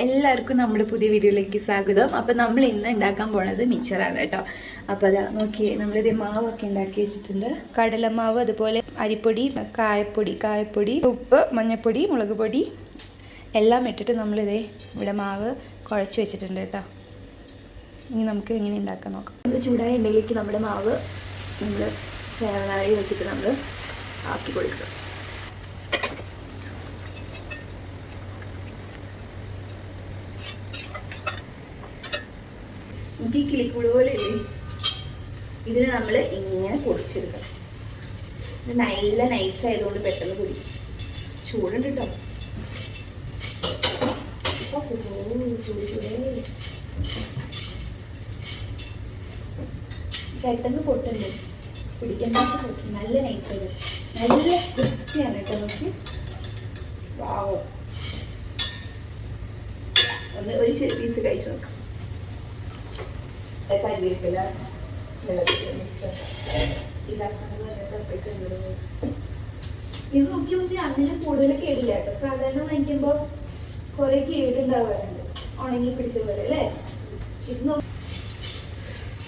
എല്ലാവർക്കും നമ്മുടെ പുതിയ വീഡിയോയിലേക്ക് സ്വാഗതം. അപ്പം നമ്മൾ ഇന്ന് ഉണ്ടാക്കാൻ പോണത് മിച്ചറാണ് കേട്ടോ. അപ്പോൾ അതാ നോക്കി നമ്മളിത് മാവൊക്കെ ഉണ്ടാക്കി വെച്ചിട്ടുണ്ട്. കടലമാവ് അതുപോലെ അരിപ്പൊടി കായപ്പൊടി കായപ്പൊടി ഉപ്പ് മഞ്ഞൾപ്പൊടി മുളക് പൊടി എല്ലാം ഇട്ടിട്ട് നമ്മളിതേ ഇവിടെ മാവ് കുഴച്ച് വെച്ചിട്ടുണ്ട് കേട്ടോ. ഇനി നമുക്ക് എങ്ങനെ ഉണ്ടാക്കാൻ നോക്കാം. നമ്മൾ ചൂടായ എണ്ണയിലേക്ക് നമ്മുടെ മാവ് നമ്മൾ സേവനാഴി വെച്ചിട്ട് നമ്മൾ ആക്കി കൊടുക്കുക നമുക്ക് ഈ കിളിക്കൂട് പോലെ ഇല്ലേ ഇതിന് നമ്മൾ ഇങ്ങനെ പൊടിച്ചെടുക്കണം. ഇത് നല്ല നൈസ് ആയതുകൊണ്ട് പെട്ടെന്ന് പൊടി. ചൂടുണ്ട് കേട്ടോ ചൂട് ചൂടേ. പെട്ടെന്ന് പൊട്ടുണ്ട്. പിടിക്കണ്ടാത്ത പൊട്ടും. നല്ല നൈസ് ആയത്. നല്ല ക്രിസ്പിയാണ് കേട്ടോ നോക്കി. വാവോ ഒന്ന് ഒരു പീസ് കഴിച്ചു നോക്കാം. കരിവേപ്പില ഇത് നോക്കി നോക്കി അങ്ങനെ കൂടുതൽ കേടില്ല കേട്ടോ. സാധാരണ വാങ്ങിക്കുമ്പോൾ കുറെ കേടുണ്ടാവാറുണ്ട്. ഉണങ്ങി പിടിച്ച പോലെ അല്ലേ? ഇത് നോക്കി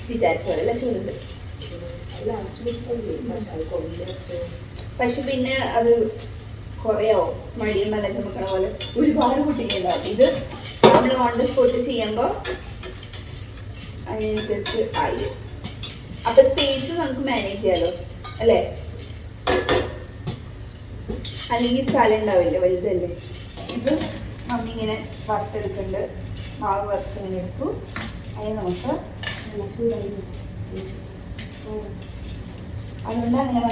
വിചാരിച്ച പോലെ പക്ഷെ പിന്നെ അത് കുറയോ മടിയും നല്ല ചുമക്കണ പോലെ ഒരുപാട് കുട്ടികളുണ്ടാവും. ഇത് നമ്മൾ ഓൺ ദ സ്പോട്ട് ചെയ്യുമ്പോൾ അതിനനുസരിച്ച് ആയി. അപ്പൊ സ്പേസ് നമുക്ക് മാനേജ് ചെയ്യാലോ അല്ലേ? അല്ലെങ്കിൽ സ്ഥലം ഉണ്ടാവില്ല വലുതല്ലേ? ഇത് മമ്മി ഇങ്ങനെ വറുത്തെടുക്കുന്നുണ്ട് മാവ് വറുത്ത് ഇങ്ങനെ എടുത്തു. അതിന് നമുക്ക് അതുകൊണ്ടാണ് ഞാൻ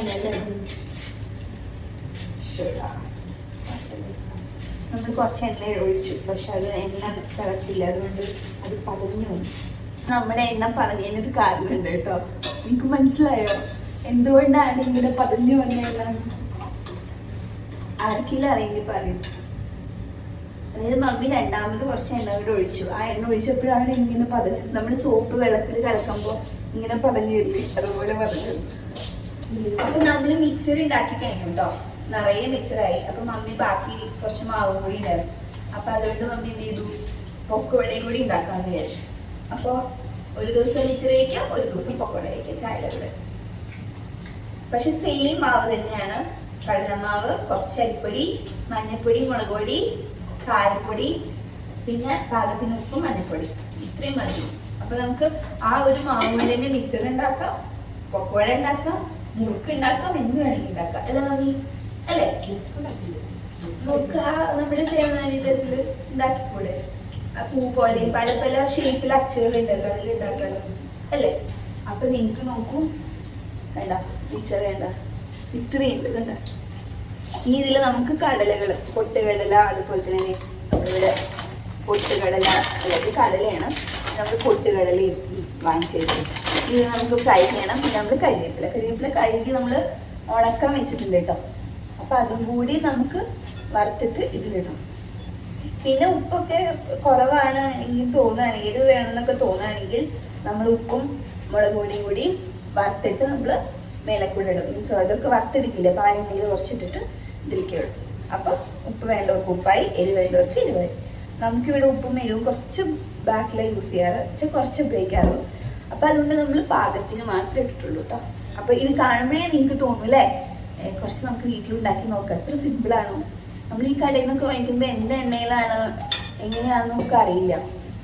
ശരിടാ. നമ്മൾ കുറച്ച് എണ്ണ ഒഴിച്ചു. പക്ഷെ അത് എണ്ണ തിളച്ചില്ല. അതുകൊണ്ട് അത് പതിഞ്ഞു പോയി. നമ്മുടെ എണ്ണം പറഞ്ഞതിനൊരു കാരണമുണ്ട് കേട്ടോ. എനിക്ക് മനസ്സിലായോ? എന്തുകൊണ്ടാണ് ഇങ്ങനെ പതിഞ്ഞു വന്ന എണ്ണ? ആർക്കെങ്കിലും അറിയെങ്കിൽ പറയും. അതായത് മമ്മി രണ്ടാമത് കുറച്ച് എണ്ണ കൂടെ ഒഴിച്ചു. ആ എണ്ണ ഒഴിച്ചപ്പോഴാണ് ഇങ്ങനെ പതഞ്ഞത് നമ്മൾ സോപ്പ് വെള്ളത്തിൽ കലക്കുമ്പോൾ ഇങ്ങനെ പതഞ്ഞു വരില്ലേ? അതുപോലെ പറഞ്ഞു അപ്പൊ നമ്മൾ മിക്സർ ഉണ്ടാക്കി കഴിഞ്ഞു കേട്ടോ. നിറയെ മിക്സറായി അപ്പൊ മമ്മി ബാക്കി കുറച്ച് മാവും കൂടി ഉണ്ടായിരുന്നു. അപ്പൊ അതുകൊണ്ട് മമ്മി എന്ത് ചെയ്തു? പൊക്കോടയും കൂടി ഉണ്ടാക്കാന്ന് വിചാരിച്ചു. അപ്പൊ ഒരു ദിവസം ഇച്ചിരി കഴിക്കാം ഒരു ദിവസം പൊക്കോട കഴിക്കാം ചായയുടെ കൂടെ. പക്ഷെ സെയിം മാവ് തന്നെയാണ്. കടലമാവ് കുറച്ച് അരിപ്പൊടി മഞ്ഞൾപ്പൊടി മുളക് പൊടി കാരപ്പൊടി പിന്നെ പാകത്തിന് ഉപ്പ് മഞ്ഞൾപ്പൊടി. ഇത്രയും മതി. അപ്പൊ നമുക്ക് ആ ഒരു മാവ് കൊണ്ട് തന്നെ മിക്സർ ഉണ്ടാക്കാം പക്കോട ഉണ്ടാക്കാം മുറുക്ക് ഉണ്ടാക്കാം എന്ത് വേണമെങ്കിൽ ഉണ്ടാക്കാം. അല്ല മതി അല്ലേ? മുറുക്ക് ആ നമ്മുടെ സേവനാനിയുടെ ഇതിൽ ഉണ്ടാക്കിക്കൂടെ? പൂ പോലെ പല പല ഷേപ്പിൽ അച്ചുകൾ ഉണ്ടല്ലോ അതിൽ ഉണ്ടാക്കാലോ അല്ലേ? അപ്പൊ നിങ്ങൾക്ക് നോക്കൂ. വേണ്ട ടീച്ചർ വേണ്ട. ഇത്രയുണ്ട് കണ്ട ഇനി ഇതിൽ നമുക്ക് കടലകൾ പൊട്ടുകടല അതുപോലെ തന്നെ നമ്മളിവിടെ പൊട്ടുകടല അതായത് കടലയാണ്. നമ്മൾ പൊട്ടുകടലയും വാങ്ങിച്ചെടുക്കും ഇത് നമുക്ക് ഫ്രൈ ചെയ്യണം. പിന്നെ നമ്മൾ കരിവേപ്പില. കരിവേപ്പില കഴുകി നമ്മൾ ഉണക്കാൻ വെച്ചിട്ടുണ്ട് കേട്ടോ. അപ്പൊ അതും കൂടി നമുക്ക് വറുത്തിട്ട് ഇതിലിടണം. പിന്നെ ഉപ്പൊക്കെ കുറവാണ് എങ്കിൽ തോന്നുകയാണെങ്കിൽ എരിവ് വേണമെന്നൊക്കെ തോന്നുകയാണെങ്കിൽ നമ്മൾ ഉപ്പും മുളക് പൊടിയും കൂടി വറുത്തിട്ട് നമ്മൾ മേലക്കൂടെ ഇടും. മീൻസ് അതൊക്കെ വറുത്തെടുക്കില്ല? പാലെണ്ണയിൽ കുറച്ചിട്ടിട്ട് ഇതിരിക്കുള്ളൂ അപ്പൊ ഉപ്പ് വേണ്ടവർക്ക് ഉപ്പായി എരിവ് വേണ്ടവർക്ക് എരിവായി. നമുക്കിവിടെ ഉപ്പും എരിവും കുറച്ച് ബാക്കിലായി യൂസ് ചെയ്യാറ് വെച്ചാൽ കുറച്ച് ഉപയോഗിക്കാറുള്ളൂ അപ്പം അതുകൊണ്ട് നമ്മൾ പാകത്തിന് മാത്രമേ ഇട്ടിട്ടുള്ളൂ കേട്ടോ അപ്പൊ ഇത് കാണുമ്പോഴേ നിങ്ങൾക്ക് തോന്നും അല്ലേ കുറച്ച് നമുക്ക് വീട്ടിലുണ്ടാക്കി നോക്കാം. സിമ്പിൾ സിമ്പിളാണോ നമ്മൾ ഈ കടയിൽ നിന്നൊക്കെ വാങ്ങിക്കുമ്പോൾ എന്ത് എണ്ണയിലാണ് എങ്ങനെയാണെന്ന് നമുക്ക് അറിയില്ല.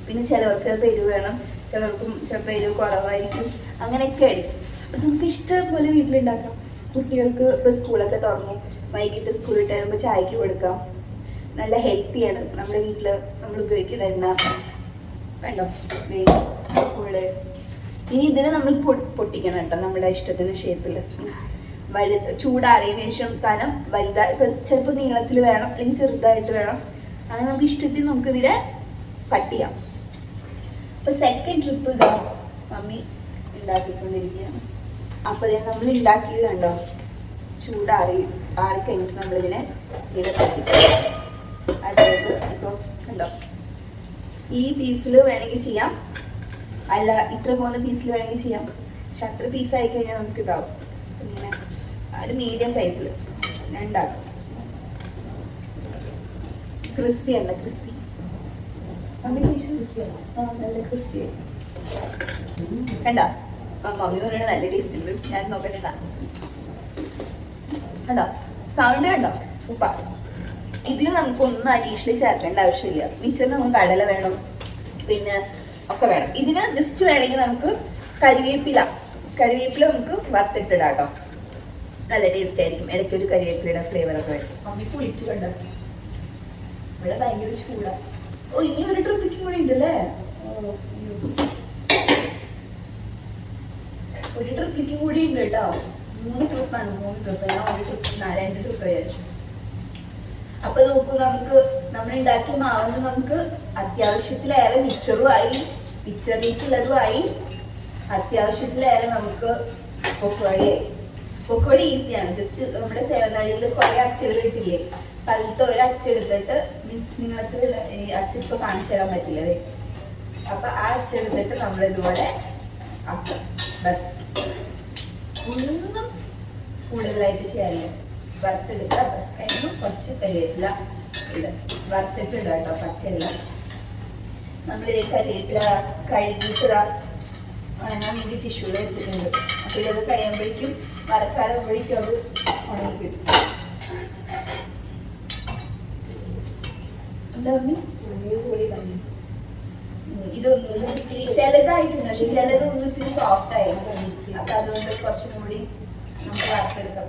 പിന്നെ ചിലവർക്ക് പേര് വേണം ചിലവർക്കും ചിലപ്പോൾ എരിവ് കുറവായിരിക്കും അങ്ങനെയൊക്കെ ആയിരിക്കും. അപ്പം നമുക്ക് ഇഷ്ടം പോലെ വീട്ടിലുണ്ടാക്കാം. കുട്ടികൾക്ക് ഇപ്പോൾ സ്കൂളൊക്കെ തുറന്നു. വൈകിട്ട് സ്കൂളിൽ ഇട്ട് വരുമ്പോൾ ചായക്ക് കൊടുക്കാം. നല്ല ഹെൽത്തിയാണ് നമ്മുടെ വീട്ടിൽ നമ്മൾ ഉപയോഗിക്കുന്ന എണ്ണ വേണ്ടോ ഇനി ഇതിനെ നമ്മൾ പൊട്ടിക്കണം കേട്ടോ നമ്മുടെ ഇഷ്ടത്തിന് ഷേപ്പിൽ മീൻസ് വലു ചൂടാറിയതിനു ശേഷം കനം വലുതായി ഇപ്പം ചിലപ്പോൾ നീളത്തിൽ വേണം അല്ലെങ്കിൽ ചെറുതായിട്ട് വേണം. അങ്ങനെ നമുക്ക് ഇഷ്ടത്തിൽ നമുക്ക് ഇതിനെ കട്ട് ചെയ്യാം. അപ്പൊ സെക്കൻഡ് ട്രിപ്പ് ഇതാ മമ്മി ഉണ്ടാക്കിക്കൊണ്ടിരിക്കുകയാണ്. അപ്പൊ ഇത് നമ്മൾ ഉണ്ടാക്കിയത് കണ്ടോ? ചൂടാറി ആറി കഴിഞ്ഞിട്ട് നമ്മളിതിനെ ഇതിനെ തട്ടിക്കും അതായത് ഇപ്പോൾ കണ്ടോ? ഈ പീസിൽ വേണമെങ്കിൽ ചെയ്യാം. അല്ല ഇത്ര പോകുന്ന പീസിൽ വേണമെങ്കിൽ ചെയ്യാം. പക്ഷെ അത്ര പീസ് ആയി കഴിഞ്ഞാൽ നമുക്ക് ഇതാവും. ഇങ്ങനെ ഒരു മീഡിയം സൈസിൽ രണ്ടാക്കും ക്രിസ്പി അല്ല ക്രിസ്പി ക്രിസ്പി നല്ല ക്രിസ്പി കണ്ടോ? മമ്മി പറയണ നല്ല ടേസ്റ്റ് ഉണ്ട്. ഞാൻ നോക്കണ്ട കണ്ടോ? സൗണ്ട് കണ്ടോ? സൂപ്പർ ഇതിന് നമുക്കൊന്നും അഡീഷണലി ചേർക്കേണ്ട ആവശ്യമില്ല. മിക്സറിന് നമുക്ക് കടല വേണം. പിന്നെ ഒക്കെ വേണം. ഇതിന് ജസ്റ്റ് വേണമെങ്കിൽ നമുക്ക് കരിവേപ്പില. കരിവേപ്പില നമുക്ക് വറുത്തിട്ടിടാം കേട്ടോ. നല്ല ടേസ്റ്റ് ആയിരിക്കും. ഇടയ്ക്ക് ഒരു കരിവേപ്പിലയുടെ ഫ്ലേവർ ഒക്കെ വരും. മമ്മി കുളിച്ചു കണ്ടോ? ഇവിടെ ഭയങ്കര ചൂടാ. ഓ ഇനി ഒരു ട്രിപ്പിക്കും കൂടി ഉണ്ടല്ലേ? ഒരു ട്രിപ്പിക്കും കൂടി ഉണ്ട് കേട്ടോ. മൂന്ന് ട്രിപ്പാണ് മൂന്ന് ട്രിപ്പ് ഞാൻ ഒരു ട്രിപ്പ് രണ്ട് ട്രിപ്പ് വിചാരിച്ചു. അപ്പൊ നോക്കൂ നമുക്ക് നമ്മൾ ഉണ്ടാക്കിയ മാവെന്ന് നമുക്ക് അത്യാവശ്യത്തിലേറെ മിക്സറും ആയി മിക്സറിലേക്കുള്ളതും ആയി. അത്യാവശ്യത്തിലേറെ നമുക്ക് പൊക്കോടിയായി പൊക്കോടി ഈസിയാണ് ജസ്റ്റ് നമ്മുടെ സേവനാഴിയിൽ കുറെ അച്ചുകൾ കിട്ടില്ലേ അപ്പൊ ഒരു അച്ചെടുത്തിട്ട് മീൻസ് നിങ്ങൾക്ക് ഈ അച്ചിപ്പോ കാണിച്ചു തരാൻ പറ്റില്ല. അപ്പൊ ആ അച്ചെടുത്തിട്ട് നമ്മൾ ഇതുപോലെ ആക്കാം. ബസ് ഒന്നും കൂടുതലായിട്ട് ചെയ്യാനില്ല. വറുത്തെടുക്കുക ബസ് കഴിഞ്ഞു. കുറച്ച് കരിവേപ്പില ഇടുക. വറുത്തിട്ടിടുക കേട്ടോ പച്ചയില നമ്മളിത് കരിവേപ്പില കഴുകിയിട്ട് ഉണങ്ങാൻ വേണ്ടി ടിഷ്യൂടെ വെച്ചിട്ടുണ്ട്. അപ്പൊ ഇതൊക്കെ കഴിയുമ്പോഴേക്കും വറക്കാലാകുമ്പോഴേക്കും അത് ഉണങ്ങിക്കും ഇതൊന്നും ഇത്തിരി ചിലതായിട്ടുണ്ട് പക്ഷെ ചിലതൊന്നും ഇത്തിരി സോഫ്റ്റ് ആയി അപ്പൊ അതുകൊണ്ട് കുറച്ചും കൂടി നമുക്ക് വറുത്തെടുക്കാം.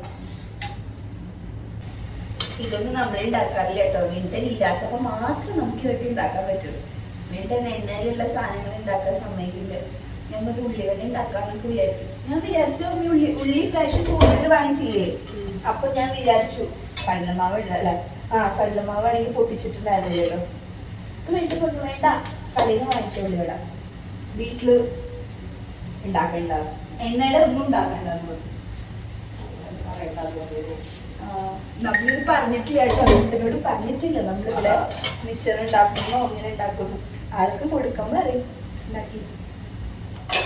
ഇതൊന്നും നമ്മൾ ഉണ്ടാക്കാറില്ല കേട്ടോ. വീട്ടിൽ ഇല്ലാത്തപ്പോ മാത്രം നമുക്ക് ഇതൊക്കെ ഉണ്ടാക്കാൻ പറ്റുള്ളൂ. വീട്ടിൽ എണ്ണയിലുള്ള സാധനങ്ങൾ ഉണ്ടാക്കാൻ സമ്മതിക്കില്ല. ഞമ്മൾ ഉള്ളി വരെ ഉണ്ടാക്കാന്നൊക്കെ വിചാരിച്ചു. ഞാൻ വിചാരിച്ചു ഉള്ളി ഉള്ളി പ്രാവശ്യം കൂടുതൽ വാങ്ങിച്ചില്ലേ. അപ്പൊ ഞാൻ വിചാരിച്ചു കടലമാവ് ഇടല്ല ആ കടലമാവാണെങ്കിൽ പൊട്ടിച്ചിട്ടുണ്ടായിരുന്നില്ലല്ലോ. വീട്ടിൽ കൊണ്ട് വേണ്ട. കടയിൽ നിന്ന് വാങ്ങിച്ചോളൂ ഇവിടെ വീട്ടിൽ ഉണ്ടാക്കണ്ട. എണ്ണയുടെ ഒന്നും ഉണ്ടാക്കണ്ട നമ്മൾ നമ്മളിത് പറഞ്ഞിട്ടില്ല കേട്ടോ. വീട്ടിനോട് പറഞ്ഞിട്ടില്ല. നമ്മളിവിടെ മിച്ചർ ഉണ്ടാക്കുന്നു അങ്ങനെ ഉണ്ടാക്കുന്നു. ആൾക്ക് കൊടുക്കുമ്പോ അറിയും ഉണ്ടാക്കി.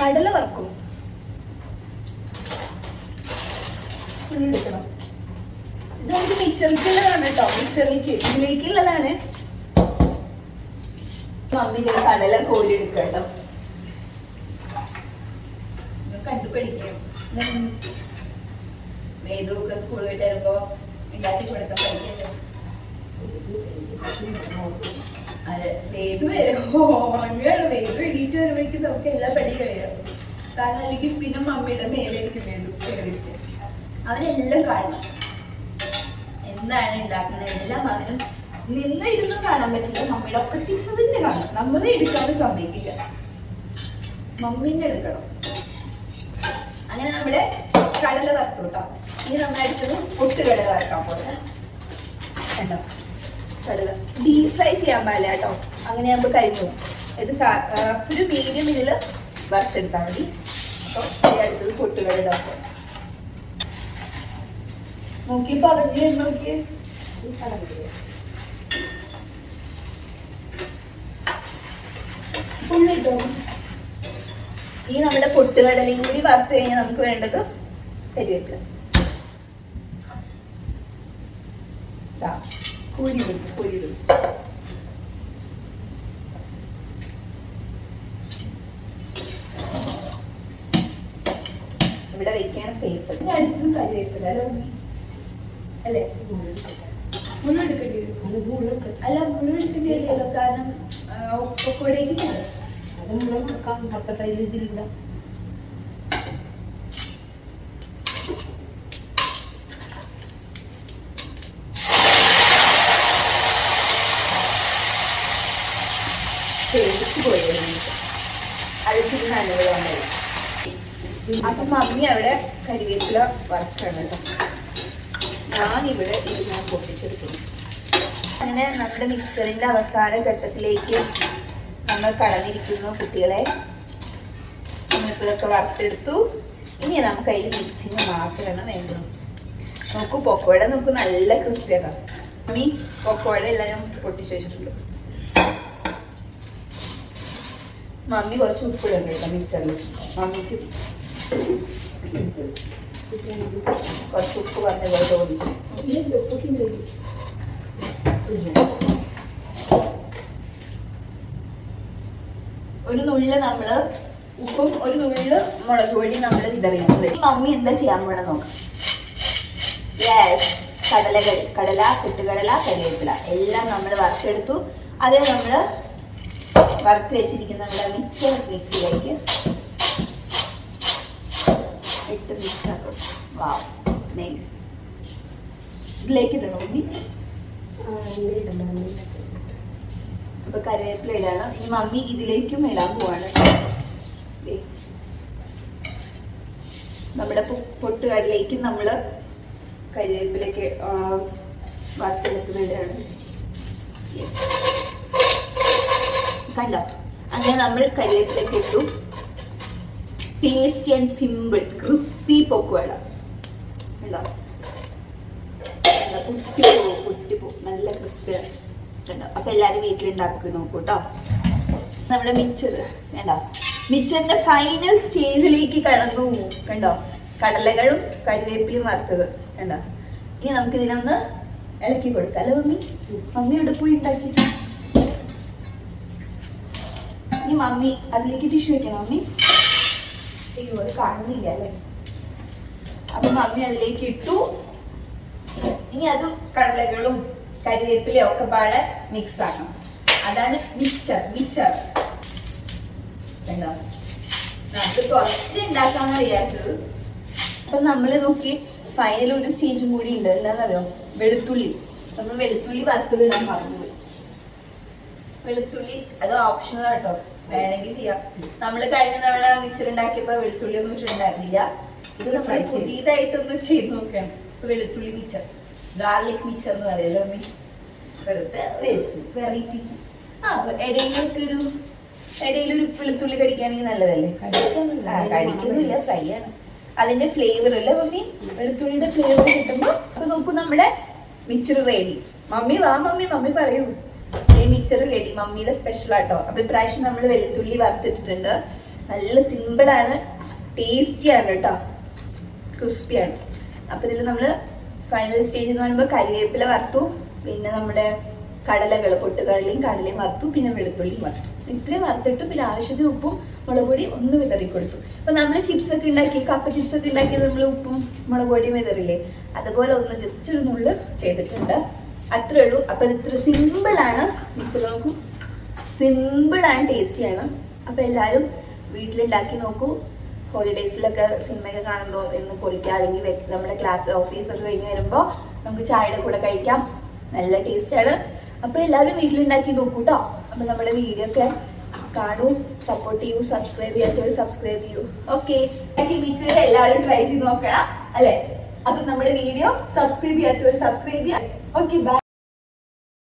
കടല വറക്കും. നമുക്ക് മിച്ചറിക്കുള്ളതാണ് കേട്ടോ. മിച്ചറിലേക്ക് ഇതിലേക്കുള്ളതാണ്. മമ്മി കടല കോരി എടുക്കുക കേട്ടോ. കണ്ടുപിടിക്കണം. വേദമൊക്കെ വരുമ്പോ ഉണ്ടാക്കി കൊടുക്കാൻ പറ്റില്ല. വേദു വരും. ഓർമ്മയാണ് വേദു എണീറ്റ് വരുമ്പോഴേക്കും നമുക്ക് എല്ലാ പടി കഴിയണം കാരണം അല്ലെങ്കിൽ മമ്മിയുടെ മേലേക്ക് വേദു കയറിയിട്ട് അവനെല്ലാം കാണണം. എന്താണ് ഉണ്ടാക്കുന്നത്? എല്ലാം അവനും നിന്ന് ഇരുന്നും കാണാൻ പറ്റില്ല. മമ്മിയുടെ ഒക്കെ തിരിച്ചു തന്നെ കാണണം. നമ്മളെ എടുക്കാനും സമ്മതിക്കില്ല. മമ്മീനെ എടുക്കണം. അങ്ങനെ നമ്മുടെ കടല വറുത്തു കേട്ടോ. ഇനി നമ്മൾ അടുത്തത് പൊട്ടുകടല വറക്കാൻ പോലെ കണ്ടോ? കടല ഡീപ് ഫ്രൈ ചെയ്യാൻ പാടില്ല കേട്ടോ. അങ്ങനെ നമ്മൾ കഴിഞ്ഞു ഇത് ഒരു മീഡിയം ഇതിൽ വറുത്തെടുത്താൽ മതി. അപ്പോൾ അടുത്തത് പൊട്ടുകടല ഡോക്ടർ നോക്കി പറഞ്ഞു നോക്കിയേ. ഫുള്ളിട്ടോ ഈ നമ്മുടെ പൊട്ടുകടലയും കൂടി വറുത്ത് കഴിഞ്ഞാൽ നമുക്ക് വേണ്ടത് കരിവേപ്പില. ദാ, കോരി വെക്കും കോരി വെക്കും ഇവിടെ വെക്കാണ് സേഫ് അടുത്തും കരിവേപ്പില അല്ലേ മുഴുവൻ എടുക്കേണ്ടി വരും. അല്ല മുഴുവൻ എടുക്കേണ്ടി വരില്ലല്ലോ. കാരണം ഒപ്പക്കൂടേക്ക് പേടിച്ചു അപ്പൊ മമ്മി അവിടെ കരിവേപ്പില ഞാൻ ഞാനിവിടെ ഇരുന്ന് പൊട്ടിച്ചെടുക്കുന്നു. അങ്ങനെ നമ്മുടെ മിക്സറിന്റെ അവസാന ഘട്ടത്തിലേക്ക് നമ്മൾ കടന്നിരിക്കുന്നു കുട്ടികളെ. നമ്മളിപ്പോൾ ഇതൊക്കെ വറുത്തെടുത്തു. ഇനി നമുക്ക് അതിൽ മിക്സിങ് മാത്രമാണ് വേണ്ടത് നമുക്ക് പൊക്കോട നമുക്ക് നല്ല ക്രിസ്പി ആക്കാം മമ്മി പൊക്കോട എല്ലാം ഞാൻ പൊട്ടിച്ചു വെച്ചിട്ടുണ്ട്. മമ്മി കുറച്ച് ഉപ്പ് ഇടുന്നുണ്ട് കേട്ടോ മിക്സറിൽ മമ്മിക്ക് ഒരു നുള്ള് നമ്മൾ ഉപ്പും ഒരു നുള്ള് മുളക് പൊടി നമ്മൾ വിതറിയിട്ടുണ്ട് ഈ മമ്മി എന്താ ചെയ്യാൻ പോണെന്ന് നോക്കാം. യെസ് കടലകൾ കടല കുട്ടുകടല കരിവേപ്പില എല്ലാം നമ്മൾ വറുത്തെടുത്തു. അതേ നമ്മൾ വറുത്ത് വെച്ചിരിക്കുന്ന നമ്മുടെ മിക്സർ മിക്സിയിലേക്ക് ഇട്ട് മിക്സ് ആക്കും വാവ് നൈസ് ഇതിലേക്ക് ഇടണോ മമ്മി അപ്പൊ കറിവേപ്പില ഇടണം. ഇനി മമ്മി ഇതിലേക്കും ഇടാൻ പോവാണ്. നമ്മുടെ പൊട്ടുകടലേക്ക് നമ്മൾ കരിവേപ്പിലേക്ക് വറുത്തെടുക്കുന്നതാണ്. കണ്ടോ? അങ്ങനെ നമ്മൾ കരിവേപ്പിലേക്ക് ഇട്ടു. ടേസ്റ്റി ആൻഡ് സിമ്പിൾ ക്രിസ്പി പൊക്കുവട കണ്ടോ കണ്ടോ? പൊട്ടിപ്പോ പൊട്ടിപ്പോ നല്ല ക്രിസ്പി കണ്ടോ? അപ്പൊ എല്ലാരും വീട്ടിലുണ്ടാക്കി നോക്കൂ കേട്ടോ നമ്മുടെ മിച്ചർ വേണ്ട മിച്ചറിന്റെ ഫൈനൽ സ്റ്റേജിലേക്ക് കടന്നു. കണ്ടോ? കടലകളും കരുവേപ്പിലും വറുത്തത്. കണ്ടോ? ഇനി നമുക്ക് ഇതിനൊന്ന് ഇളക്കി കൊടുക്കാം. അല്ലേ മമ്മി? മമ്മി ഇവിടെ പോയി ഉണ്ടാക്കിയിട്ട്? നീ മമ്മി അതിലേക്ക് ടിഷ്യൂ വെക്കണം മമ്മി? കാണുന്നില്ല അല്ലേ? അപ്പൊ മമ്മി അതിലേക്ക് ഇട്ടു. ഇനി അത് കടലകളും കരിവേപ്പിലയും ഒക്കെ പാടെ മിക്സ് ആക്കണം. അതാണ് മിക്സർ കണ്ടോ? നമുക്ക് കുറച്ച് ഉണ്ടാക്കാന്ന് വിചാരിച്ചത്. അപ്പൊ നമ്മൾ നോക്കി ഫൈനൽ ഒരു സ്റ്റേജും കൂടി ഉണ്ട്. എന്താണെന്നറിയോ വെളുത്തുള്ളി. നമ്മൾ വെളുത്തുള്ളി വറുത്തത് ഇടാൻ പറഞ്ഞത്. വെളുത്തുള്ളി അത് ഓപ്ഷണൽ കേട്ടോ വേണമെങ്കിൽ ചെയ്യാം. നമ്മൾ കഴിഞ്ഞ തവണ മിക്സർ ഉണ്ടാക്കിയപ്പോ വെളുത്തുള്ളി ഒന്നും ഇട്ടിട്ടുണ്ടായിരുന്നില്ല ഇത് നമ്മൾ പുതിയതായിട്ടൊന്ന് ചെയ്ത് നോക്കാം. വെളുത്തുള്ളി മിച്ചർ ഗാർലിക് മിച്ചർ എന്ന് പറയുമല്ലോ മീ. വെറുതെ വേസ്റ്റ് വെറൈറ്റി ആ ഇടയിലൊക്കെ ഒരു ഇടയിലൊരു വെളുത്തുള്ളി കടിക്കുകയാണെങ്കിൽ നല്ലതല്ലേ? കടിക്കുന്നില്ല ഫ്രൈ ആണ്. അതിന്റെ ഫ്ലേവർ അല്ലേ മമ്മി? വെളുത്തുള്ളിയുടെ ഫ്ലേവർ കിട്ടുമ്പോ അപ്പൊ നോക്കൂ നമ്മുടെ മിച്ചർ റെഡി മമ്മി വാ മമ്മി മമ്മി പറയൂ. ഈ മിച്ചർ റെഡി മമ്മിയുടെ സ്പെഷ്യൽ ആട്ടോ. അപ്പൊ ഇപ്രാവശ്യം നമ്മൾ വെളുത്തുള്ളി വറുത്തിട്ടിട്ടുണ്ട്. നല്ല സിമ്പിൾ ആണ് ടേസ്റ്റി ആണ് കേട്ടോ. ക്രിസ്പിയാണ് അപ്പൊ ഇതിൽ നമ്മൾ ഫൈനൽ സ്റ്റേജ് എന്ന് പറയുമ്പോൾ കരിവേപ്പില വറുത്തു പിന്നെ നമ്മുടെ കടലകൾ പൊട്ടുകടലയും കടലയും വറുത്തു പിന്നെ വെളുത്തുള്ളിയും വറുത്തു. ഇത്രയും വറുത്തിട്ട് പിന്നെ ആവശ്യത്തിന് ഉപ്പും മുളക് പൊടിയും ഒന്ന് വിതറി കൊടുത്തു. അപ്പൊ നമ്മൾ ചിപ്സ് ഒക്കെ ഉണ്ടാക്കി കപ്പ ചിപ്സ് ഒക്കെ ഉണ്ടാക്കിയത് നമ്മൾ ഉപ്പും മുളക് പൊടിയും വിതറില്ലേ? അതുപോലെ ഒന്ന് ജസ്റ്റ് ഒരു നുള്ള് ചെയ്തിട്ടുണ്ട്. അത്രേ ഉള്ളൂ. അപ്പൊ ഇത്ര സിമ്പിൾ ആണ്. മിച്ചർ നോക്കും സിമ്പിൾ ആൻഡ് ടേസ്റ്റിയാണ് അപ്പൊ എല്ലാവരും വീട്ടിലുണ്ടാക്കി നോക്കൂ. ഹോളിഡേയ്സിലൊക്കെ സിനിമയൊക്കെ കാണുമ്പോൾ തോന്നുന്നു പൊളിക്കുക അല്ലെങ്കിൽ നമ്മുടെ ക്ലാസ് ഓഫീസൊക്കെ കഴിഞ്ഞ് വരുമ്പോൾ നമുക്ക് ചായയുടെ കൂടെ കഴിക്കാം. നല്ല ടേസ്റ്റാണ് അപ്പോൾ എല്ലാവരും വീട്ടിലുണ്ടാക്കി നോക്കൂ കേട്ടോ അപ്പോൾ നമ്മുടെ വീഡിയോ ഒക്കെ കാണൂ. സപ്പോർട്ട് ചെയ്യൂ. സബ്സ്ക്രൈബ് ചെയ്യാത്തവർ സബ്സ്ക്രൈബ് ചെയ്യൂ. ഓക്കെ എല്ലാവരും ട്രൈ ചെയ്ത് നോക്കണം. അല്ലേ? അപ്പം നമ്മുടെ വീഡിയോ സബ്സ്ക്രൈബ് ചെയ്യാത്തവർ സബ്സ്ക്രൈബ് ചെയ്യാം. Okay bye